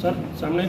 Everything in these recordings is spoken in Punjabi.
ਸਰ ਸਾਹਮਣੇ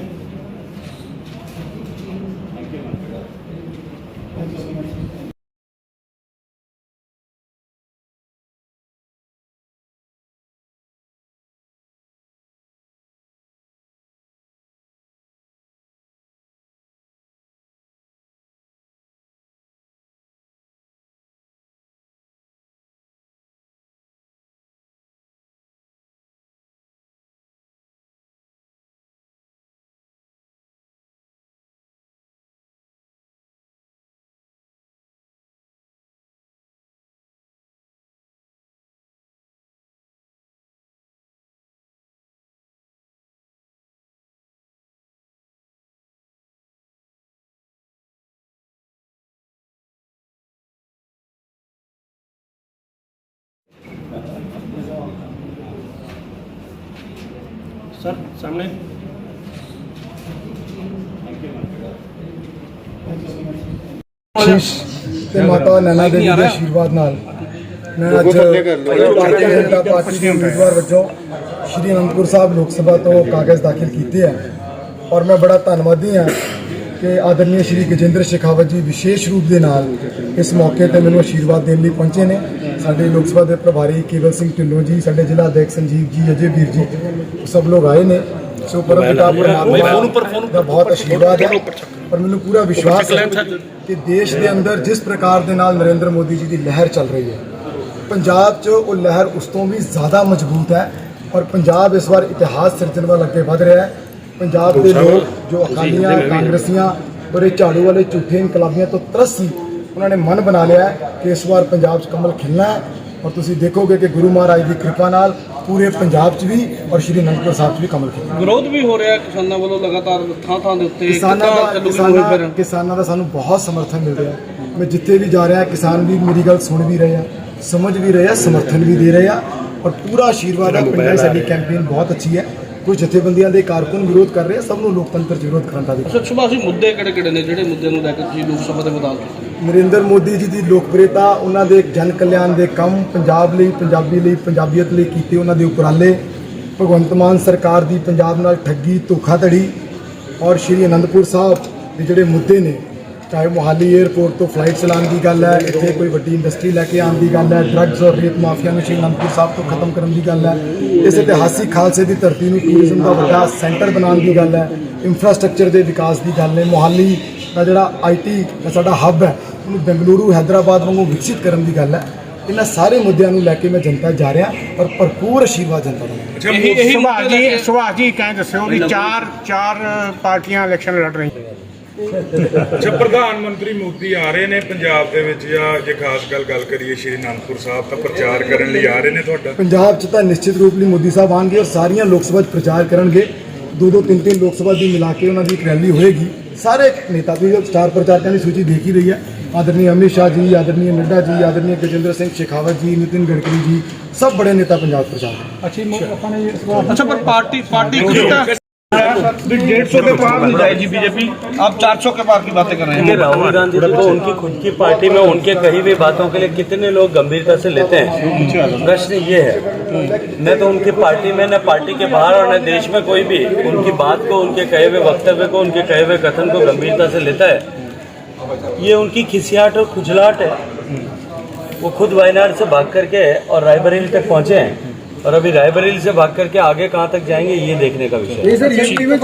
ਸਰ ਸਾਹਮਣੇ। ਸ਼ੀਸ਼ ਤੇ ਮਾਤਾ ਨੈਣਾ ਦੇਵੀ ਦੇ ਆਸ਼ੀਰਵਾਦ ਨਾਲ ਮੈਂ ਅੱਜ ਭਾਰਤੀ ਜਨਤਾ ਪਾਰਟੀ ਦੇ ਉਮੀਦਵਾਰ ਵਜੋਂ ਸ਼੍ਰੀ ਅਨੰਦਪੁਰ ਸਾਹਿਬ ਲੋਕ ਸਭਾ ਤੋਂ ਕਾਗਜ਼ ਦਾਖਲ ਕੀਤੇ ਹੈ ਔਰ ਮੈਂ ਬੜਾ ਧੰਨਵਾਦੀ ਹਾਂ ਕਿ ਆਦਰਨੀय ਸ਼੍ਰੀ ਗਜੇਂਦਰ ਸ਼ੇਖਾਵਤ ਜੀ ਵਿਸ਼ੇਸ਼ ਰੂਪ ਦੇ ਨਾਲ ਇਸ ਮੌਕੇ ਤੇ ਮੈਨੂੰ ਆਸ਼ੀਰਵਾਦ ਦੇਣ ਲਈ ਪਹੁੰਚੇ ਨੇ। ਸਾਡੇ ਲੋਕ ਸਭਾ ਦੇ ਪ੍ਰਭਾਰੀ ਕੇਵਲ ਸਿੰਘ ਢਿੱਲੋਂ ਜੀ ਸਾਡੇ ਜ਼ਿਲ੍ਹਾ ਅਧਿਕਸ਼ ਸੰਜੀਵ ਜੀ ਅਜੇ ਵੀਰ ਜੀ ਸਭ ਲੋਕ ਆਏ ਨੇ। ਸੋ ਪਰਮ ਪਿਤਾ ਪਰਮਾਤਮਾ ਦਾ ਬਹੁਤ ਆਸ਼ੀਰਵਾਦ ਹੈ। ਪਰ ਮੈਨੂੰ ਪੂਰਾ ਵਿਸ਼ਵਾਸ ਹੈ ਕਿ ਦੇਸ਼ ਦੇ ਅੰਦਰ ਜਿਸ ਪ੍ਰਕਾਰ ਦੇ ਨਾਲ ਨਰਿੰਦਰ ਮੋਦੀ ਜੀ ਦੀ ਲਹਿਰ ਚੱਲ ਰਹੀ ਹੈ ਪੰਜਾਬ 'ਚ ਉਹ ਲਹਿਰ ਉਸ ਤੋਂ ਵੀ ਜ਼ਿਆਦਾ ਮਜ਼ਬੂਤ ਹੈ ਔਰ ਪੰਜਾਬ ਇਸ ਵਾਰ ਇਤਿਹਾਸ ਸਿਰਜਣ ਵੱਲ ਅੱਗੇ ਵਧ ਰਿਹਾ ਹੈ। ਪੰਜਾਬ ਦੇ ਲੋਕ ਜੋ ਅਕਾਲੀਆਂ ਕਾਂਗਰਸੀਆਂ ਬੜੇ ਝਾੜੂ ਵਾਲੇ ਝੂਠੇ ਇਨਕਲਾਬੀਆਂ ਤੋਂ ਤਰਸ ਸੀ ਉਹਨਾਂ ਨੇ ਮਨ ਬਣਾ ਲਿਆ ਹੈ ਕਿ ਇਸ ਵਾਰ ਪੰਜਾਬ 'ਚ ਕਮਲ ਖਿਲਣਾ ਹੈ। ਔਰ ਤੁਸੀਂ ਦੇਖੋਗੇ ਕਿ ਗੁਰੂ ਮਹਾਰਾਜ ਦੀ ਕਿਰਪਾ ਨਾਲ ਪੂਰੇ ਪੰਜਾਬ 'ਚ ਵੀ ਔਰ ਸ਼੍ਰੀ ਅਨੰਦਪੁਰ ਸਾਹਿਬ 'ਚ ਵੀ ਕਮਲ ਖਿਲਣਾ ਵਿਰੋਧ ਵੀ ਹੋ ਰਿਹਾ ਕਿਸਾਨਾਂ ਵੱਲੋਂ ਲਗਾਤਾਰ ਥਾਂ ਥਾਂ ਦੇ ਉੱਤੇ ਕਿਸਾਨਾਂ ਦਾ ਕਿਸਾਨਾਂ ਦਾ ਸਾਨੂੰ ਬਹੁਤ ਸਮਰਥਨ ਮਿਲ ਰਿਹਾ ਮੈਂ ਜਿੱਥੇ ਵੀ ਜਾ ਰਿਹਾ ਕਿਸਾਨ ਵੀ ਮੇਰੀ ਗੱਲ ਸੁਣ ਵੀ ਰਹੇ ਆ ਸਮਝ ਵੀ ਰਹੇ ਆ ਸਮਰਥਨ ਵੀ ਦੇ ਰਹੇ ਆ। ਔਰ ਪੂਰਾ ਆਸ਼ੀਰਵਾਦ ਹੈ। ਪਿੰਡਾਂ ਸਾਡੀ ਕੈਂਪੇਨ ਬਹੁਤ ਅੱਛੀ ਹੈ। ਕੁਝ ਜਥੇਬੰਦੀਆਂ ਦੇ ਕਾਰਕੁਨ ਵਿਰੋਧ ਕਰ ਰਹੇ ਆ ਸਭ ਨੂੰ ਲੋਕਤੰਤਰ 'ਚ ਵਿਰੋਧ ਕਰਨ ਦਾ ਅਧਿਕਾਰ। ਅੱਛਾ ਸੁਭਾਸ਼ ਜੀ ਮੁੱਦੇ ਕਿਹੜੇ ਕਿਹੜੇ ਨੇ ਜਿਹੜੇ ਮੁੱਦਿਆਂ ਨੂੰ ਲੈ ਕੇ ਤੁਸੀਂ ਲੋਕ ਸਭਾ ਦੇ ਮੈਦਾਨ 'ਚ? ਨਰਿੰਦਰ ਮੋਦੀ ਜੀ ਦੀ ਲੋਕਪ੍ਰਿਯਤਾ ਉਹਨਾਂ ਦੇ ਜਨ ਕਲਿਆਣ ਦੇ ਕੰਮ ਪੰਜਾਬ ਲਈ ਪੰਜਾਬੀ ਲਈ ਪੰਜਾਬੀਅਤ ਲਈ ਕੀਤੇ ਉਹਨਾਂ ਦੇ ਉਪਰਾਲੇ ਭਗਵੰਤ ਮਾਨ ਸਰਕਾਰ ਦੀ ਪੰਜਾਬ ਨਾਲ ਠੱਗੀ ਧੋਖਾਧੜੀ ਔਰ ਸ਼੍ਰੀ ਅਨੰਦਪੁਰ ਸਾਹਿਬ ਦੇ ਜਿਹੜੇ ਮੁੱਦੇ ਨੇ ਚਾਹੇ ਮੋਹਾਲੀ 에ਅਰਪੋਰਟ ਤੋਂ ਫਲਾਈਟ ਚਲਾਉਣ ਦੀ ਗੱਲ ਹੈ ਇੱਥੇ ਕੋਈ ਵੱਡੀ ਇੰਡਸਟਰੀ ਲੈ ਕੇ ਆਉਣ ਦੀ ਗੱਲ ਹੈ ਡਰੱਗਸ ਔਰ ਰੇਤ ਮਾਫੀਆ ਨੂੰ ਸ਼੍ਰੀ ਅਨੰਦਪੁਰ ਸਾਹਿਬ ਤੋਂ ਖਤਮ ਕਰਨ ਦੀ ਗੱਲ ਹੈ ਇਸ ਇਤਿਹਾਸਿਕ ਖਾਲਸੇ ਦੀ ਧਰਤੀ ਨੂੰ ਟੂਰਿਜ਼ਮ ਦਾ ਵੱਡਾ ਸੈਂਟਰ ਬਣਾਉਣ ਦੀ ਗੱਲ ਹੈ ਇੰਫਰਾਸਟ੍ਰਕਚਰ ਦੇ ਵਿਕਾਸ ਦੀ ਗੱਲ ਹੈ ਮੋਹਾਲੀ ਦਾ ਜਿਹੜਾ ਆਈਟੀ ਦਾ ਸਾਡਾ ਹੱਬ ਹੈ ਉਹਨੂੰ ਬੈਂਗਲੁਰੂ ਹੈਦਰਾਬਾਦ ਵਾਂਗੂ ਵਿਕਸਿਤ ਕਰਨ ਦੀ ਗੱਲ ਹੈ ਇਹਨਾਂ ਸਾਰੇ ਮੁੱਦਿਆਂ ਨੂੰ ਲੈ ਕੇ ਮੈਂ ਜਨਤਾ ਜਾ ਰਿਹਾ ਔਰ ਭਰਪੂਰ ਆਸ਼ੀਰਵਾਦ ਜਨਤਾ ਦਾ। ਇਹੀ ਇਹੀ ਸੁਭਾਸ਼ ਮੁੱਦੇ ਲੈ ਜੀ ਕੇ- ਸੁਭਾਸ਼ ਜੀ ਕਹਿ ਦੱਸਿਓ ਵੀ ਚਾਰ ਚਾਰ ਪਾਰਟੀਆਂ ਇਲੈਕਸ਼ਨ ਲੜ ਰਹੀਆਂ। ਜੇ ਪ੍ਰਧਾਨ ਮੰਤਰੀ ਮੋਦੀ ਆ ਰਹੇ ਨੇ ਪੰਜਾਬ ਦੇ ਵਿੱਚ ਜਾਂ ਜੇ ਖਾਸ ਗੱਲ ਗੱਲ ਕਰੀਏ ਸ਼੍ਰੀ ਅਨੰਦਪੁਰ ਸਾਹਿਬ ਤਾਂ ਪ੍ਰਚਾਰ ਕਰਨ ਲਈ ਆ ਰਹੇ ਨੇ ਤੁਹਾਡਾ? ਪੰਜਾਬ 'ਚ ਤਾਂ ਨਿਸ਼ਚਿਤ ਰੂਪ ਲਈ ਮੋਦੀ ਸਾਹਿਬ ਆਣਗੇ ਔਰ ਸਾਰੀਆਂ ਲੋਕ ਸਭਾ 'ਚ ਪ੍ਰਚਾਰ ਕਰਨਗੇ। ਦੋ ਦੋ ਤਿੰਨ ਤਿੰਨ ਲੋਕ ਸਭਾ ਦੀ ਮਿਲਾ ਕੇ ਉਹਨਾਂ ਦੀ ਰੈਲੀ ਹੋਏਗੀ। ਸਾਰੇ ਨੇਤਾ ਵੀ ਜੋ ਸਟਾਰ ਪ੍ਰਚਾਰਕਾਂ ਦੀ ਸੂਚੀ ਦੇਖ ਹੀ ਰਹੀ ਹੈ। ਆਦਰਨੀ ਅਮਿਤ ਸ਼ਾਹ ਜੀ ਆਦਰਨੀ ਨੱਡਾ ਜੀ ਆਦਰਨੀ ਗਜਿੰਦਰ ਸਿੰਘ ਸ਼ੇਖਾਵਤ ਜੀ ਨਿਤਿਨ ਗੜਕਰੀ ਜੀ ਸਭ ਬੜੇ ਨੇਤਾ ਪੰਜਾਬ ਪ੍ਰਚਾਰ ਅੱਛਾ ਪਰ ਪਾਰਟੀ ਪਾਰਟੀ डेढ़ सौ के पार नहीं जाएगी बीजेपी। आप 400 के पार की बातें कर रहे हैं। राहुल गांधी को उनकी खुद की पार्टी में उनके कही हुई बातों के लिए कितने लोग गंभीरता से लेते हैं? प्रश्न ये है, न तो उनकी पार्टी में, न पार्टी के बाहर और न देश में कोई भी उनकी बात को, उनके कहे हुए वक्तव्य को, उनके कहे हुए कथन को गंभीरता से लेता है। ये उनकी खिसियाट और खुजलाहट है। वो खुद वायनाड से भाग करके और रायबरेली तक पहुँचे हैं। और अभी रायबरेली से भाग करके आगे कहाँ तक जाएंगे ये देखने का विषय है